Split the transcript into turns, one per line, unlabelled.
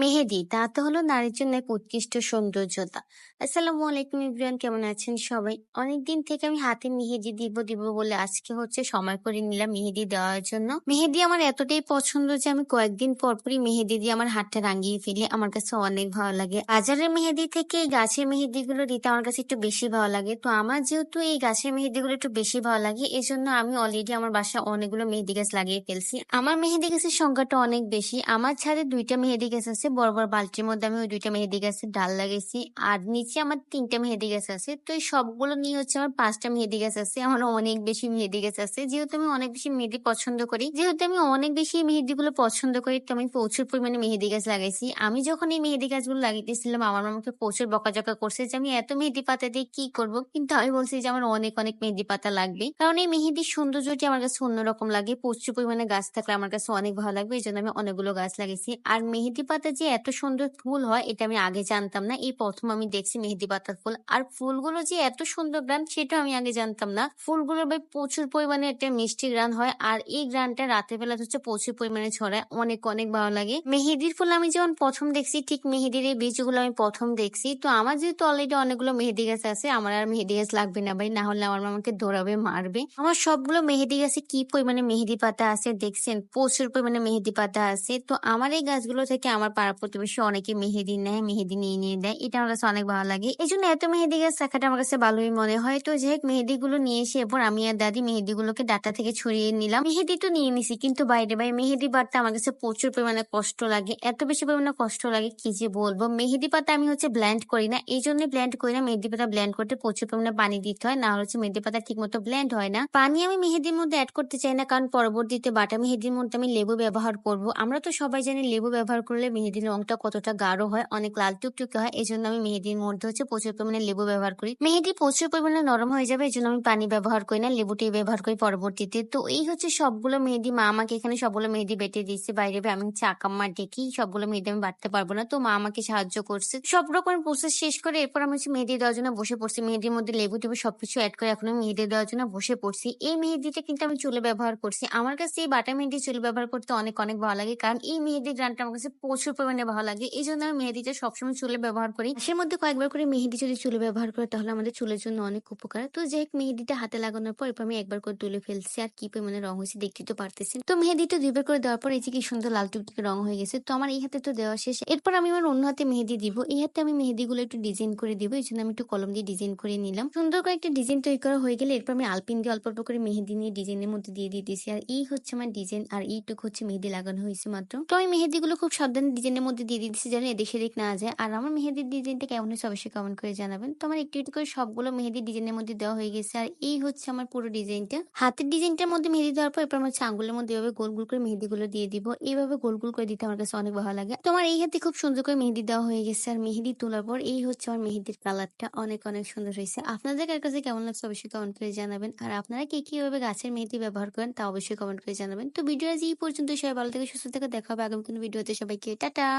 মেহেদি, তা তো হলো নারীর জন্য এক উৎকৃষ্ট সৌন্দর্যতা। আসসালামু আলাইকুম ইব্রান কেমন আছেন সবাই? অনেকদিন থেকে আমি হাতে মেহেদি দিব দিব বলে আজকে হচ্ছে সময় করে নিলাম মেহেদি দেওয়ার জন্য। মেহেদি আমার এতটাই পছন্দ যে আমি কয়েকদিন পর পরই মেহেদি দিয়ে আমার হাতটা রাঙিয়ে ফেলি। আমার কাছে অনেক ভালো লাগে। বাজারের মেহেদি থেকে এই গাছের মেহেদি গুলো দিতে আমার কাছে একটু বেশি ভালো লাগে। তো আমার যেহেতু এই গাছের মেহেদি গুলো একটু বেশি ভালো লাগে এই জন্য আমি অলরেডি আমার বাসায় অনেকগুলো মেহেদি গাছ লাগিয়ে ফেলছি। আমার মেহেদি গাছের সংখ্যাটা অনেক বেশি। আমার ছাদে দুইটা মেহেদি গাছ আছে বড় বড় বালতির মধ্যে আমি ওই দুইটা মেহেদি গাছের ডাল লাগাইছি। আর নিচে আমার তিনটা মেহেদি গাছ আছে। তো এই সবগুলো নিয়ে হচ্ছে আমার পাঁচটা মেহেদি গাছ আছে। আমার অনেক বেশি মেহেদি গাছ আছে। যেহেতু আমি অনেক বেশি মেহেদি পছন্দ করি, যেহেতু আমি অনেক বেশি মেহেদি গুলো পছন্দ করি, তো আমি প্রচুর পরিমাণে মেহেদি গাছ লাগাইছি। আমি যখন এই মেহেদি গাছগুলো লাগিয়েছিলাম, আমার মামাকে প্রচুর বকাঝকা করছে যে, আমি এত মেহেদি পাতা দিয়ে কি করব? কিন্তু আমি বলছি যে, আমার অনেক অনেক মেহেদি পাতা লাগবে। কারণ এই মেহেদির সৌন্দর্যটি আমার কাছে অন্যরকম লাগে। প্রচুর পরিমাণে গাছ থাকলে আমার কাছে অনেক ভালো লাগবে। এই জন্য আমি অনেকগুলো গাছ লাগিয়েছি আর মেহেদি পাতা যে এত সুন্দর ফুল হয়, এটা আমি আগে জানতাম না। এই প্রথম আমি দেখছি মেহেদি পাতার ফুল। আর ফুলগুলো যে এত সুন্দর গ্রান, সেটা আমি আগে জানতাম না। ফুলগুলো ভাই প্রচুর পরিমাণে একটা মিষ্টি গ্রান হয়। আর এই গ্রানটা রাতের বেলা হচ্ছে প্রচুর পরিমাণে ছড়ায়। অনেক অনেক ভালো লাগে। মেহেদির ফুল আমি যখন প্রথম দেখছি, ঠিক মেহেদির এই বীজগুলো আমি প্রথম দেখছি। তো আমার যেহেতু অলরেডি অনেকগুলো মেহেদি গাছ আছে, আমার আর মেহেদি গাছ লাগবে না ভাই। না হলে আমার আমাকে দৌড়াবে মারবে। আমার সবগুলো মেহেদি গাছে কি পরিমাণে মেহেদি পাতা আছে দেখছেন? প্রচুর পরিমাণে মেহেদি পাতা আছে। তো আমার এই গাছগুলো থেকে আমার পাড়া প্রতিবেশী অনেকে মেহেদি নেয়, মেহেদি নিয়ে নিয়ে দেয়। এটা আমার কাছে অনেক ভালো লাগে। এই জন্য এত মেহেদি গাছ থাকাটা আমার কাছে ভালোই মনে হয়। তো যে মেহেদি গুলো নিয়ে এসে এরপর আমি আর দাদি মেহেদি গুলোকে ডাটা থেকে ছড়িয়ে নিলাম। মেহেদি তো নিয়ে নিছি, কিন্তু বাইরে বাইরে মেহেদি বাটতে আমার কাছে প্রচুর পরিমাণে কষ্ট লাগে। এত বেশি পরিমাণে কষ্ট লাগে কি যে বলব? মেহেদি পাতা আমি হচ্ছে ব্ল্যান্ড করি না। এই জন্য ব্ল্যান্ড করি না। মেহেদি পাতা ব্ল্যান্ড করতে প্রচুর পরিমাণে পানি দিতে হয়। না হচ্ছে মেহেদি পাতা ঠিক মতো ব্ল্যান্ড হয় না। পানি আমি মেহেদির মধ্যে অ্যাড করতে চাই না, কারণ পরবর্তীতে বাটা মেহেদির মধ্যে আমি লেবু ব্যবহার করব। আমরা তো সবাই জানি লেবু ব্যবহার করলে মেহেদির রংটা কতটা গাঢ় হয়, অনেক লাল টুকটুকে হয় এই জন্য আমি মেহেদির মধ্যে হচ্ছে প্রচুর পরিমাণে লেবু ব্যবহার করি। মেহেদি প্রচুর পরিমাণে নরম হয়ে যাবে এই জন্য আমি পানি ব্যবহার করি না, লেবুটি ব্যবহার করি পরবর্তীতে। তো এই হচ্ছে সবগুলো মেহেদি, মা আমাকে এখানে সবগুলো মেহেদি বেটে দিচ্ছে বাইরে আমি হচ্ছে আকাম্মা সবগুলো মেহেদি আমি বাটতে পারব না। তো মা আমাকে সাহায্য করছে। সব রকমের প্রসেস শেষ করে এরপর আমি হচ্ছে মেহেদি দেওয়ার জন্য বসে পড়ছি। মেহেদির মধ্যে লেবু টেবু সবকিছু অ্যাড করে এখন আমি মেহেদি দেওয়ার জন্য বসে পড়ছি। এই মেহেদিটা কিন্তু আমি চুলে ব্যবহার করছি। আমার কাছে এই বাটা মেহেদি চুলে ব্যবহার করতে অনেক অনেক ভালো লাগে। কারণ এই মেহেদির গ্রানটা আমার কাছে প্রচুর পরিমাণে ভালো লাগে। এই জন্য আমি মেহেদিটা সবসময় চুলে ব্যবহার করি। মাসের মধ্যে কয়েকবার করে মেহেদি যদি চুলে ব্যবহার করে, তাহলে আমাদের চুলের জন্য অনেক উপকার। তো যাই হোক মেহেদিটা হাতে লাগানোর পর আমি একবার করে তুলে ফেলছি, আর কি পরিমাণে রং হয়েছে দেখতে তো পারতেছেন। তো মেহেদিটা দুইবার করে দেওয়ার পর, এই যে কি সুন্দর লাল টুকটুকে রং হয়ে গেছে। তো আমার এই হাতে তো দেওয়া শেষ। এরপর আমি আমার অন্য হাতে মেহেদি দিব। এই হাতে আমি মেহেদিগুলো একটু ডিজাইন করে দিব এই জন্য আমি একটু কলম দিয়ে ডিজাইন করে নিলাম। সুন্দর করে একটা ডিজাইন তৈরি করা হয়ে গেলে, এরপর আমি আলপিন দিয়ে অল্প অল্প করে মেহেদি নিয়ে ডিজাইনের মধ্যে দিয়ে দিয়ে দিতেছি। আর এই হচ্ছে আমার ডিজাইন, আর এইটুকু হচ্ছে মেহেদি লাগানো হয়েছে মাত্র। তো আমি মেহেদিগুলো খুব সাবধানে ডিজাইনের মধ্যে দিয়ে দিতেছি যেন এদিক সেদিক না যায়। আর আমার মেহেদির ডিজাইনটা কেমন হয়েছে অবশ্যই কমেন্ট করে জানাবেন। তো আমার একটু একটু করে সবগুলো মেহেদি ডিজাইনের মধ্যে দেওয়া হয়ে গেছে। আর এই হচ্ছে আমার পুরো ডিজাইনটা। হাতের ডিজাইনটার মধ্যে মেহেদি দেওয়ার পর এরপর আমার হচ্ছে আঙ্গুলের মধ্যে এভাবে গোল গোল করে মেহেদিগুলো দিয়ে দিব। এইভাবে গোল গোল করে দিতে আমার কাছে অনেক ভালো লাগে। তোমার এই হাতে খুব সুন্দর করে মেহেদি দেওয়া হয়ে গেছে। আর মেহেদি তোলার পর এই হচ্ছে আমার মেহেদির কালারটা অনেক অনেক সুন্দর হয়েছে। আপনাদের কাছে কেমন লাগছে অবশ্যই কমেন্ট করে জানাবেন। আর আপনারা কে কীভাবে গাছের মেহেদি ব্যবহার করেন তা অবশ্যই কমেন্ট করে জানাবেন। তো ভিডিও আজ এই পর্যন্ত সবাই ভালো থেকে সুস্থ থেকে দেখা হবে আগামী কোনো ভিডিওতে। সবাইকে টাটা। た。